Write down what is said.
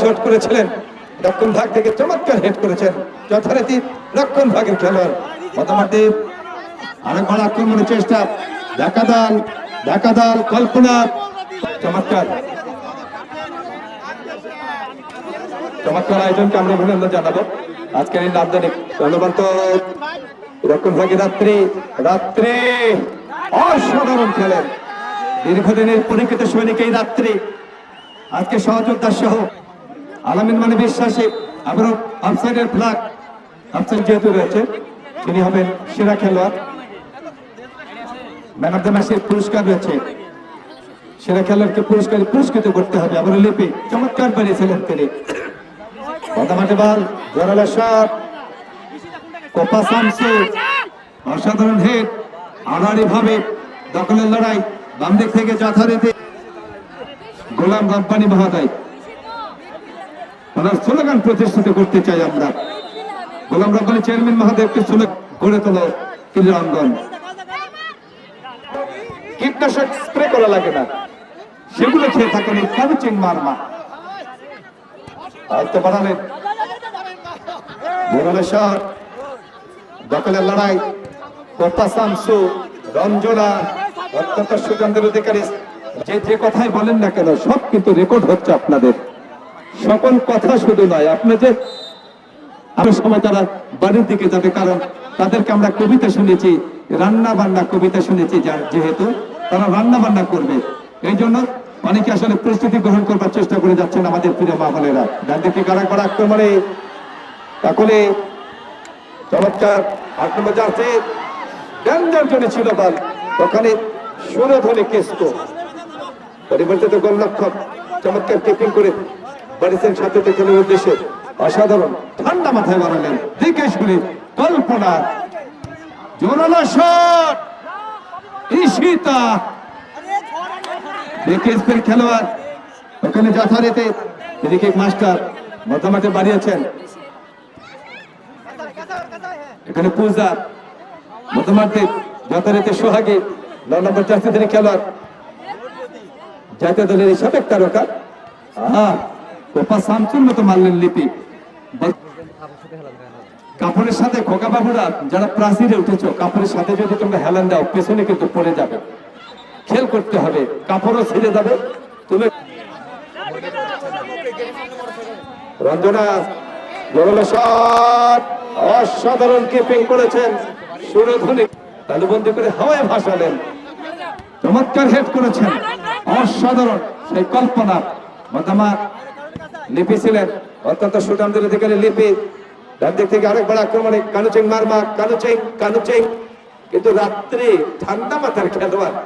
Shot করেছিলেন। রক্ষণ ভাগ থেকে চমৎকার হেড করেছেন যথারীতি রক্ষণ ভাগের খেলোয়াড়। মতামতদেব আরেকবার আক্রমণের চেষ্টা। ঢাকা দল ঢাকা দল কল্পনা। চমৎকার। চমৎকার আয়োজনকে আমরা অভিনন্দন জানাব। আজকের এই নামদানিক ধন্যবাদ। রক্ষণ ভাগে রাত্রি রাত্রি। অসাধারণ খেলেন দীর্ঘদিনের পরীক্ষিত সৈনিক এই রাত্রি। আজকে সহযোদ্ধা সহ আলামিন মানে বিশ্বাসী। আবারও আফসাইডের ফ্লাগ আফসাইড যেহেতু রয়েছে, তিনি হবেন সেরা খেলোয়াড়। ম্যান অফ দ্য ম্যাচের পুরস্কার রয়েছে। সেরা খেলোয়াড়কে পুরস্কার পুরস্কৃত করতে হবে। আবার লিপি, চমৎকার বানিয়েছিলেন তিনি। মাঠে বল জোরালো শট কোপা সামসু অসাধারণ হেড আড়াআড়ি ভাবে দখলের লড়াই বাম দিক থেকে যথারীতি গোলাম রব্বানি মহোদয়। ওনার স্লোগান প্রতিষ্ঠিত করতে চাই আমরা। গোলাম রব্বানি চেয়ারম্যান স্লোগান গড়ে তোলো কীটনাশক স্প্রে করা লাগে না। সেগুলো খেয়ে থাকেন এই মারমা। বাড়ালেন। শহর দখলের লড়াই সামসু রঞ্জনা, অত্যন্ত সুগন্ধের অধিকারী। যে যে কথাই বলেন না কেন, সব কিন্তু রেকর্ড হচ্ছে আপনাদের। সকল কথা শুধু নয়, আপনি যে আরও সময় তারা বাড়ির দিকে যাবে, কারণ তাদেরকে আমরা কবিতা শুনেছি রান্না বান্না কবিতা শুনেছি যেহেতু তারা রান্না বান্না করবে। এই জন্য অনেকে আসলে প্রস্তুতি গ্রহণ করবার চেষ্টা করে যাচ্ছেন আমাদের প্রিয় মা বোনেরা। ডান দিকে কারা করা আক্রমণে? তাহলে চমৎকার আক্রমণ যাচ্ছে। ডেঞ্জার জন্য ছিল বল ওখানে সুরধ্বনি কেস্ট পরিবর্তিত গোলরক্ষক চমৎকার কিপিং করে বাড়িছেন সাথে খেলার উদ্দেশ্যে। অসাধারণ। ঠান্ডা মাথায় বাড়ালেন দিকেশ গুলি। কল্পনা। খেলোয়াড়। ওখানে যথারীতি মাস্টার এখানে সোহাগী। নয় নম্বর তিনি খেলোয়াড়। জাতীয় দলের এই সাবেক তারকা। আহ! কোপা শামসুর মতো মারলেন লিপি। কাপড়ের সাথে খোকা বাবুরা যারা প্রাচীরে উঠেছ কাপড়ের সাথে যদি তোমরা হেলান দাও, পেছনে কিন্তু পড়ে যাবে। খেল করতে হবে, কাপড়ও ছিঁড়ে যাবে। তুমি রঞ্জনা, জোরালো শট। অসাধারণ কিপিং করেছেন সুরধ্বনি। তালুবন্দি করে হাওয়ায় ভাসালেন। চমৎকার হেড করেছেন। অসাধারণ, সেই কল্পনা। লিপি ছিলেন, অত্যন্ত সুনামদের অধিকারী লিপি। ডান দিক থেকে আরেকবার আক্রমণে কানুচিং মারমা, কানুচিং কানুচিং। কিন্তু রাত্রে ঠান্ডা মাথার খেলোয়াড়